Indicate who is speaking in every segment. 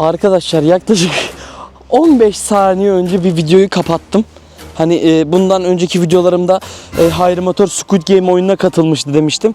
Speaker 1: Arkadaşlar yaklaşık 15 saniye önce bir videoyu kapattım. Hani e, bundan önceki videolarımda e, Hayri Motor Squid Game oyununa katılmıştı demiştim.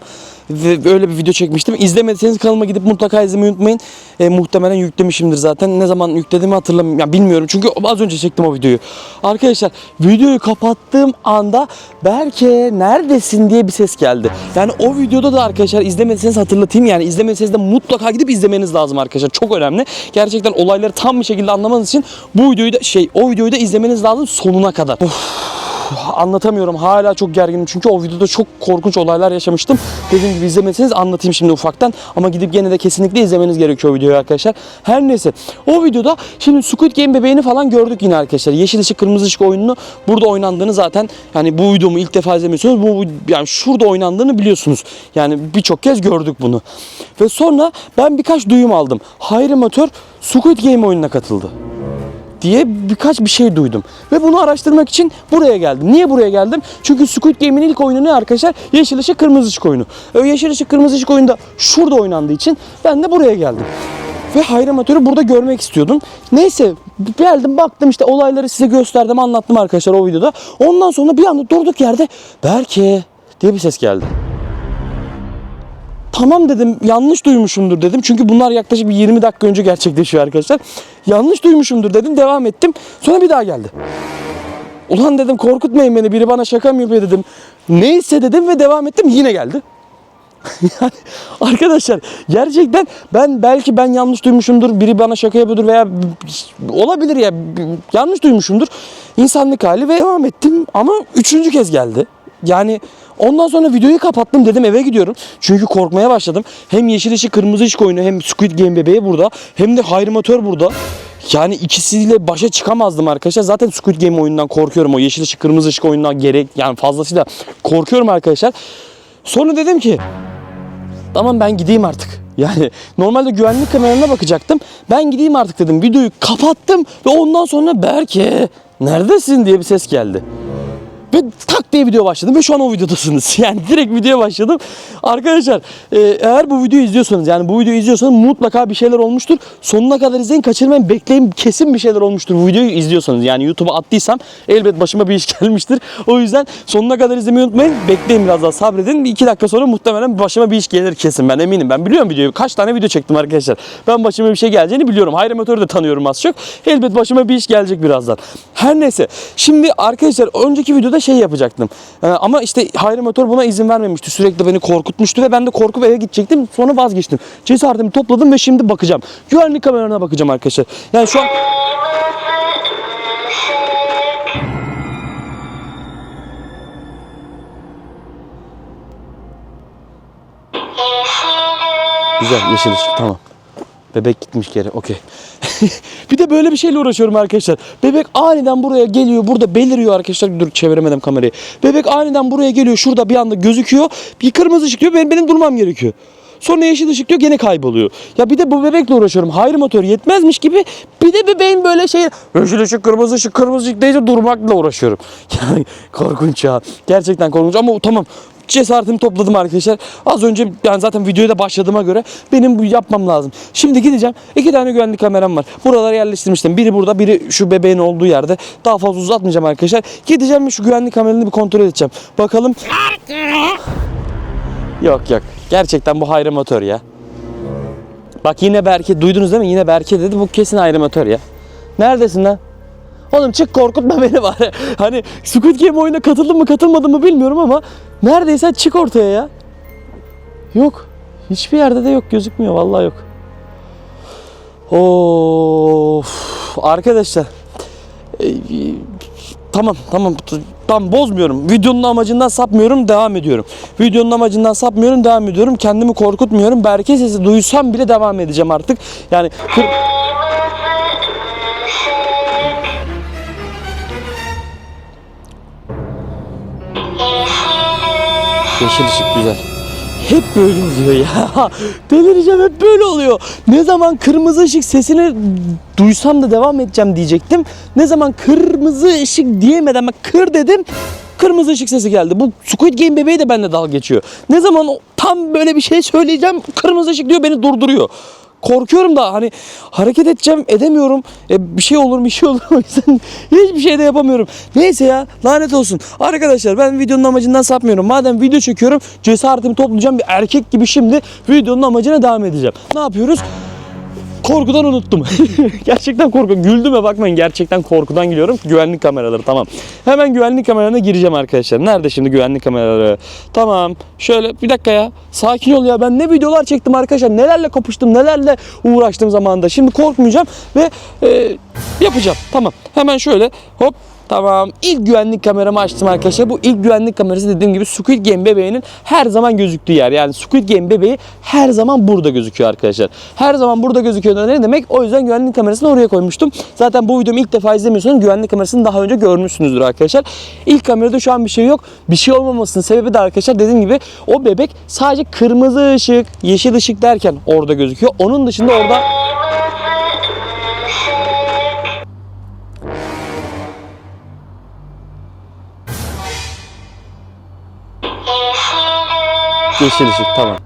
Speaker 1: Ve öyle bir video çekmiştim. İzlemediyseniz kanalıma gidip mutlaka izlemeyi unutmayın. E, muhtemelen yüklemişimdir zaten. Ne zaman yüklediğimi hatırlamıyorum. Ya bilmiyorum çünkü az önce çektim o videoyu. Arkadaşlar videoyu kapattığım anda Berke neredesin diye bir ses geldi. Yani o videoda da arkadaşlar izlemediyseniz hatırlatayım. Yani izlemediyseniz de mutlaka gidip izlemeniz lazım arkadaşlar. Çok önemli. Gerçekten olayları tam bir şekilde anlamanız için bu videoyu da şey o videoyu da izlemeniz lazım sonuna kadar. Of anlatamıyorum. Hala çok gerginim çünkü o videoda çok korkunç olaylar yaşamıştım. Dediğim gibi izlemediyseniz anlatayım şimdi ufaktan. Ama gidip gene de kesinlikle izlemeniz gerekiyor o videoyu arkadaşlar. Her neyse. O videoda şimdi Squid Game bebeğini falan gördük yine arkadaşlar. Yeşil ışık kırmızı ışık oyununu burada oynandığını zaten yani bu videomu ilk defa izlemiyorsunuz. Bu yani şurada oynandığını biliyorsunuz. Yani birçok kez gördük bunu. Ve sonra ben birkaç duyum aldım. Hayri Motor Squid Game oyununa katıldı diye birkaç bir şey duydum. Ve bunu araştırmak için buraya geldim. Niye buraya geldim? Çünkü Squid Game'in ilk oyunu ne arkadaşlar? Yeşil ışık kırmızı ışık oyunu. O yeşil ışık kırmızı ışık oyunda şurada oynandığı için ben de buraya geldim. Ve hayramatörü burada görmek istiyordum. Neyse geldim baktım işte olayları size gösterdim anlattım arkadaşlar o videoda. Ondan sonra bir anda durduk yerde Berke diye bir ses geldi. Tamam dedim yanlış duymuşumdur dedim. Çünkü bunlar yaklaşık bir 20 dakika önce gerçekleşiyor arkadaşlar. Yanlış duymuşumdur dedim devam ettim. Sonra bir daha geldi. Ulan dedim korkutmayın beni biri bana şaka mı yapıyor dedim. Neyse dedim ve devam ettim yine geldi. yani arkadaşlar gerçekten ben belki ben yanlış duymuşumdur biri bana şaka yapıyordur veya olabilir ya yanlış duymuşumdur insanlık hali ve devam ettim ama üçüncü kez geldi. Yani ondan sonra videoyu kapattım dedim eve gidiyorum. Çünkü korkmaya başladım. Hem yeşil ışık kırmızı ışık oyunu hem Squid Game bebeği burada hem de hayrimatör burada. Yani ikisiyle başa çıkamazdım arkadaşlar. Zaten Squid Game oyunundan korkuyorum. O yeşil ışık kırmızı ışık oyundan gerek yani fazlasıyla korkuyorum arkadaşlar. Sonra dedim ki tamam ben gideyim artık. Yani normalde güvenlik kameralarına bakacaktım. Ben gideyim artık dedim. Videoyu kapattım ve ondan sonra Berke neredesin diye bir ses geldi. Ve tak diye video başladım ve şu an o videodasınız. Yani direkt videoya başladım. Arkadaşlar e, eğer bu videoyu izliyorsanız yani bu videoyu izliyorsanız mutlaka bir şeyler olmuştur. Sonuna kadar izleyin kaçırmayın bekleyin kesin bir şeyler olmuştur bu videoyu izliyorsanız. Yani YouTube'a attıysam elbet başıma bir iş gelmiştir. O yüzden sonuna kadar izlemeyi unutmayın. Bekleyin biraz daha sabredin. Bir iki dakika sonra muhtemelen başıma bir iş gelir kesin ben eminim. Ben biliyorum videoyu. Kaç tane video çektim arkadaşlar. Ben başıma bir şey geleceğini biliyorum. Hayri Motor'u da tanıyorum az çok. Elbet başıma bir iş gelecek birazdan. Her neyse. Şimdi arkadaşlar önceki videoda şey yapacaktım. Ee, ama işte Hayri Motor buna izin vermemişti. Sürekli beni korkutmuştu ve ben de korkup eve gidecektim. Sonra vazgeçtim. Cesaretimi topladım ve şimdi bakacağım. Güvenlik kameralarına bakacağım arkadaşlar. Yani şu an Güzel yeşil ışık tamam. Bebek gitmiş geri okey. bir de böyle bir şeyle uğraşıyorum arkadaşlar. Bebek aniden buraya geliyor burada beliriyor arkadaşlar. Dur çeviremedim kamerayı. Bebek aniden buraya geliyor şurada bir anda gözüküyor. Bir kırmızı ışık diyor benim, benim durmam gerekiyor. Sonra yeşil ışık diyor gene kayboluyor. Ya bir de bu bebekle uğraşıyorum. Hayır motor yetmezmiş gibi bir de bebeğin böyle şey yeşil ışık kırmızı ışık kırmızı ışık deyince durmakla uğraşıyorum. Yani korkunç ya. Gerçekten korkunç ama tamam cesaretimi topladım arkadaşlar. Az önce yani zaten videoya da başladığıma göre benim bu yapmam lazım. Şimdi gideceğim. İki tane güvenlik kameram var. Buralara yerleştirmiştim. Biri burada, biri şu bebeğin olduğu yerde. Daha fazla uzatmayacağım arkadaşlar. Gideceğim ve şu güvenlik kameralarını bir kontrol edeceğim. Bakalım. Yok yok. Gerçekten bu hayri motor ya. Bak yine Berke duydunuz değil mi? Yine Berke dedi. Bu kesin hayri motor ya. Neredesin lan? Oğlum çık korkutma beni bari. Hani Squid Game oyuna katıldım mı katılmadım mı bilmiyorum ama neredeyse çık ortaya ya. Yok. Hiçbir yerde de yok gözükmüyor vallahi yok. Of arkadaşlar. Ee, tamam tamam tam bozmuyorum. Videonun amacından sapmıyorum devam ediyorum. Videonun amacından sapmıyorum devam ediyorum. Kendimi korkutmuyorum. Berke sesi duysam bile devam edeceğim artık. Yani Yeşil ışık güzel. Hep böyle oluyor ya. Delireceğim hep böyle oluyor. Ne zaman kırmızı ışık sesini duysam da devam edeceğim diyecektim. Ne zaman kırmızı ışık diyemeden bak kır dedim. Kırmızı ışık sesi geldi. Bu Squid Game bebeği de benimle dalga geçiyor. Ne zaman tam böyle bir şey söyleyeceğim kırmızı ışık diyor beni durduruyor. Korkuyorum da hani hareket edeceğim edemiyorum. E, bir şey olur bir şey olur o yüzden hiçbir şey de yapamıyorum. Neyse ya lanet olsun. Arkadaşlar ben videonun amacından sapmıyorum. Madem video çekiyorum cesaretimi toplayacağım bir erkek gibi şimdi videonun amacına devam edeceğim. Ne yapıyoruz? Korkudan unuttum. gerçekten korkuyorum. Güldüme bakmayın gerçekten korkudan gülüyorum. Güvenlik kameraları tamam. Hemen güvenlik kameralarına gireceğim arkadaşlar. Nerede şimdi güvenlik kameraları? Tamam. Şöyle bir dakika ya. Sakin ol ya. Ben ne videolar çektim arkadaşlar. Nelerle kapıştım, nelerle uğraştım zamanında. Şimdi korkmayacağım ve e, yapacağım. Tamam. Hemen şöyle hop Tamam. İlk güvenlik kameramı açtım arkadaşlar. Bu ilk güvenlik kamerası dediğim gibi Squid Game bebeğinin her zaman gözüktüğü yer. Yani Squid Game bebeği her zaman burada gözüküyor arkadaşlar. Her zaman burada gözüküyor ne demek? O yüzden güvenlik kamerasını oraya koymuştum. Zaten bu videomu ilk defa izlemiyorsanız güvenlik kamerasını daha önce görmüşsünüzdür arkadaşlar. İlk kamerada şu an bir şey yok. Bir şey olmamasının sebebi de arkadaşlar dediğim gibi o bebek sadece kırmızı ışık, yeşil ışık derken orada gözüküyor. Onun dışında orada Yeşil ışık tamam.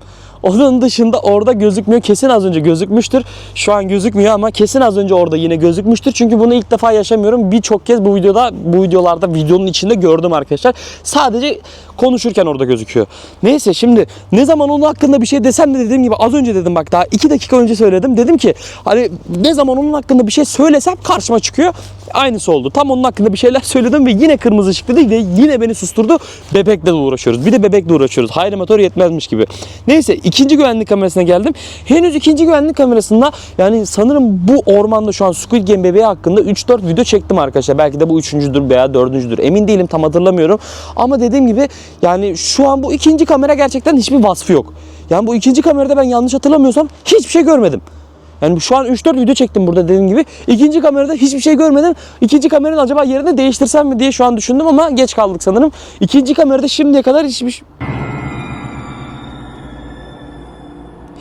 Speaker 1: Onun dışında orada gözükmüyor. Kesin az önce gözükmüştür. Şu an gözükmüyor ama kesin az önce orada yine gözükmüştür. Çünkü bunu ilk defa yaşamıyorum. Birçok kez bu videoda, bu videolarda videonun içinde gördüm arkadaşlar. Sadece konuşurken orada gözüküyor. Neyse şimdi ne zaman onun hakkında bir şey desem de dediğim gibi az önce dedim bak daha 2 dakika önce söyledim. Dedim ki hani ne zaman onun hakkında bir şey söylesem karşıma çıkıyor. Aynısı oldu. Tam onun hakkında bir şeyler söyledim ve yine kırmızı ışık dedi ve yine beni susturdu. Bebekle de uğraşıyoruz. Bir de bebekle uğraşıyoruz. Hayri motor yetmezmiş gibi. Neyse ikinci güvenlik kamerasına geldim. Henüz ikinci güvenlik kamerasında yani sanırım bu ormanda şu an Squid Game bebeği hakkında 3-4 video çektim arkadaşlar. Belki de bu üçüncüdür veya dördüncüdür. Emin değilim tam hatırlamıyorum. Ama dediğim gibi yani şu an bu ikinci kamera gerçekten hiçbir vasfı yok. Yani bu ikinci kamerada ben yanlış hatırlamıyorsam hiçbir şey görmedim. Yani şu an 3-4 video çektim burada dediğim gibi. İkinci kamerada hiçbir şey görmedim. İkinci kameranın acaba yerini değiştirsem mi diye şu an düşündüm ama geç kaldık sanırım. İkinci kamerada şimdiye kadar hiçbir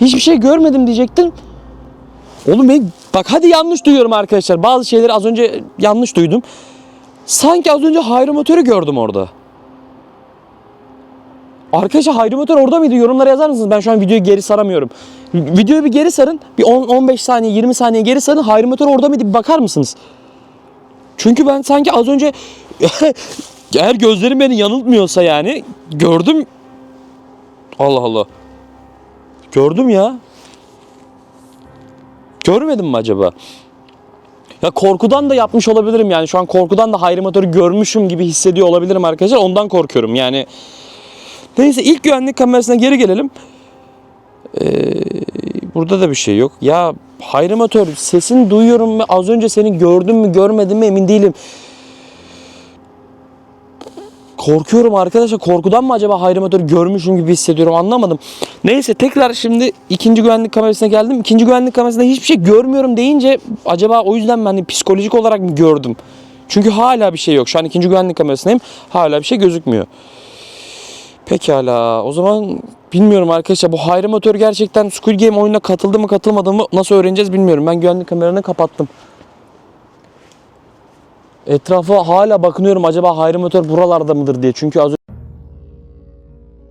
Speaker 1: Hiçbir şey görmedim diyecektim. Oğlum ben bak hadi yanlış duyuyorum arkadaşlar. Bazı şeyleri az önce yanlış duydum. Sanki az önce Hayri Motor'u gördüm orada. Arkadaşlar Hayri Motor orada mıydı? Yorumlara yazar mısınız? Ben şu an videoyu geri saramıyorum. Videoyu bir geri sarın. Bir 10-15 saniye 20 saniye geri sarın. Hayri Motor orada mıydı? Bir bakar mısınız? Çünkü ben sanki az önce eğer gözlerim beni yanıltmıyorsa yani gördüm. Allah Allah. Gördüm ya. Görmedim mi acaba? Ya korkudan da yapmış olabilirim yani. Şu an korkudan da Hayri Motor'u görmüşüm gibi hissediyor olabilirim arkadaşlar. Ondan korkuyorum yani. Neyse ilk güvenlik kamerasına geri gelelim. Ee, burada da bir şey yok. Ya Hayri Motor sesini duyuyorum ve az önce seni gördüm mü görmedim mi emin değilim. Korkuyorum arkadaşlar. Korkudan mı acaba Hayri Motor'u görmüşüm gibi hissediyorum anlamadım. Neyse tekrar şimdi ikinci güvenlik kamerasına geldim. İkinci güvenlik kamerasında hiçbir şey görmüyorum deyince acaba o yüzden ben hani psikolojik olarak mı gördüm? Çünkü hala bir şey yok. Şu an ikinci güvenlik kamerasındayım. Hala bir şey gözükmüyor. Pekala. O zaman bilmiyorum arkadaşlar. Bu Hayri Motor gerçekten Squid Game oyununa katıldı mı katılmadı mı nasıl öğreneceğiz bilmiyorum. Ben güvenlik kameralarını kapattım. Etrafa hala bakınıyorum acaba Hayri Motor buralarda mıdır diye. Çünkü az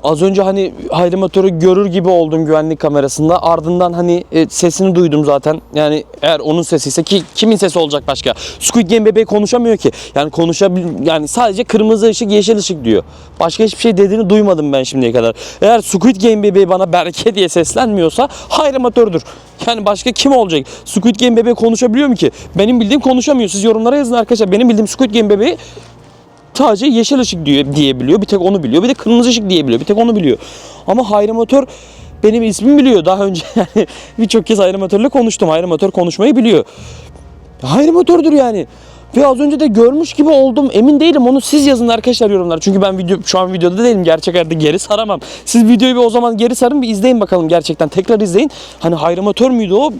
Speaker 1: Az önce hani Hayri Motor'u görür gibi oldum güvenlik kamerasında. Ardından hani e, sesini duydum zaten. Yani eğer onun sesiyse ki kimin sesi olacak başka? Squid Game bebeği konuşamıyor ki. Yani konuşabil yani sadece kırmızı ışık, yeşil ışık diyor. Başka hiçbir şey dediğini duymadım ben şimdiye kadar. Eğer Squid Game bebeği bana Berke diye seslenmiyorsa Hayri Motor'dur. Yani başka kim olacak? Squid Game bebeği konuşabiliyor mu ki? Benim bildiğim konuşamıyor. Siz yorumlara yazın arkadaşlar. Benim bildiğim Squid Game bebeği sadece yeşil ışık diyor, diyebiliyor. Bir tek onu biliyor. Bir de kırmızı ışık diyebiliyor. Bir tek onu biliyor. Ama Hayri Motor benim ismimi biliyor. Daha önce yani birçok kez Hayri Motor'la konuştum. Hayri Motor konuşmayı biliyor. Hayri Motor'dur yani. Ve az önce de görmüş gibi oldum. Emin değilim. Onu siz yazın arkadaşlar yorumlar. Çünkü ben video şu an videoda değilim. Gerçek hayatta geri saramam. Siz videoyu bir o zaman geri sarın bir izleyin bakalım gerçekten. Tekrar izleyin. Hani Hayri Motor muydu o?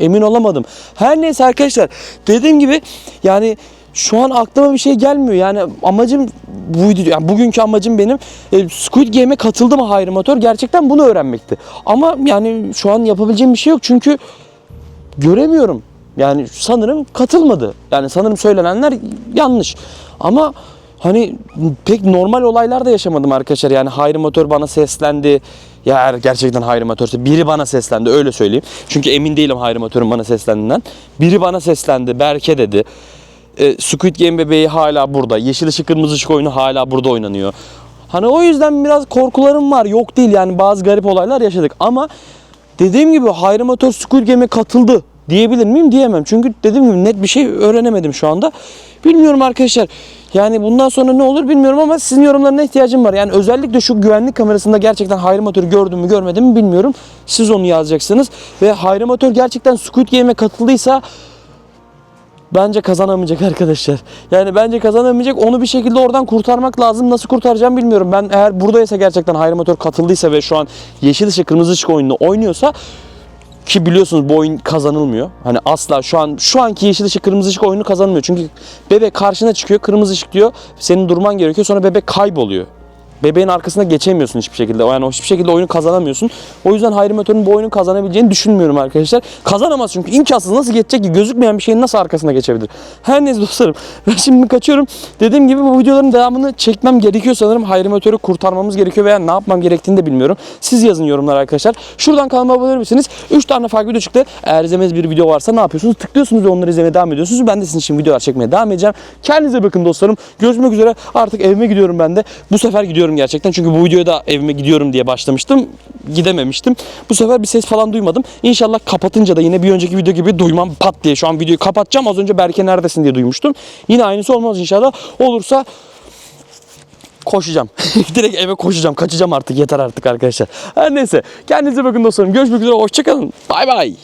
Speaker 1: Emin olamadım. Her neyse arkadaşlar dediğim gibi yani şu an aklıma bir şey gelmiyor. Yani amacım buydu. Yani bugünkü amacım benim e, Squid Game'e katıldı mı Hayri Motor? Gerçekten bunu öğrenmekti. Ama yani şu an yapabileceğim bir şey yok çünkü göremiyorum. Yani sanırım katılmadı. Yani sanırım söylenenler yanlış. Ama hani pek normal olaylar da yaşamadım arkadaşlar. Yani Hayri Motor bana seslendi. Ya gerçekten Hayri Motor'sa biri bana seslendi öyle söyleyeyim. Çünkü emin değilim Hayri Motor'un bana seslendiğinden. Biri bana seslendi. Berke dedi. E, Squid Game bebeği hala burada. Yeşil ışık kırmızı ışık oyunu hala burada oynanıyor. Hani o yüzden biraz korkularım var. Yok değil yani bazı garip olaylar yaşadık. Ama dediğim gibi Hayri Motor Squid Game'e katıldı diyebilir miyim diyemem. Çünkü dediğim gibi net bir şey öğrenemedim şu anda. Bilmiyorum arkadaşlar. Yani bundan sonra ne olur bilmiyorum ama sizin yorumlarına ihtiyacım var. Yani özellikle şu güvenlik kamerasında gerçekten Hayri Motor'u gördüm mü görmedim mi bilmiyorum. Siz onu yazacaksınız. Ve Hayri Motor gerçekten Squid Game'e katıldıysa bence kazanamayacak arkadaşlar. Yani bence kazanamayacak. Onu bir şekilde oradan kurtarmak lazım. Nasıl kurtaracağım bilmiyorum. Ben eğer buradaysa gerçekten Hayri Motor katıldıysa ve şu an yeşil ışık kırmızı ışık oyununu oynuyorsa ki biliyorsunuz bu oyun kazanılmıyor. Hani asla şu an şu anki yeşil ışık kırmızı ışık oyunu kazanılmıyor. Çünkü bebek karşına çıkıyor kırmızı ışık diyor. Senin durman gerekiyor. Sonra bebek kayboluyor. Bebeğin arkasına geçemiyorsun hiçbir şekilde. Yani hiçbir şekilde oyunu kazanamıyorsun. O yüzden Hayri Motor'un bu oyunu kazanabileceğini düşünmüyorum arkadaşlar. Kazanamaz çünkü imkansız. Nasıl geçecek ki? Gözükmeyen bir şeyin nasıl arkasına geçebilir? Her neyse dostlarım. Ben şimdi kaçıyorum. Dediğim gibi bu videoların devamını çekmem gerekiyor sanırım. Hayri Motor'u kurtarmamız gerekiyor veya ne yapmam gerektiğini de bilmiyorum. Siz yazın yorumlara arkadaşlar. Şuradan kanalıma abone olur musunuz? 3 tane farklı video çıktı. Eğer izlemeniz bir video varsa ne yapıyorsunuz? Tıklıyorsunuz ve onları izlemeye devam ediyorsunuz. Ben de sizin için videolar çekmeye devam edeceğim. Kendinize bakın dostlarım. Görüşmek üzere. Artık evime gidiyorum ben de. Bu sefer gidiyorum gerçekten. Çünkü bu videoya da evime gidiyorum diye başlamıştım. Gidememiştim. Bu sefer bir ses falan duymadım. İnşallah kapatınca da yine bir önceki video gibi duymam pat diye. Şu an videoyu kapatacağım. Az önce Berke neredesin diye duymuştum. Yine aynısı olmaz inşallah. Olursa koşacağım. Direkt eve koşacağım. Kaçacağım artık. Yeter artık arkadaşlar. Her neyse. Kendinize bakın dostlarım. Görüşmek üzere. Hoşçakalın. Bay bay.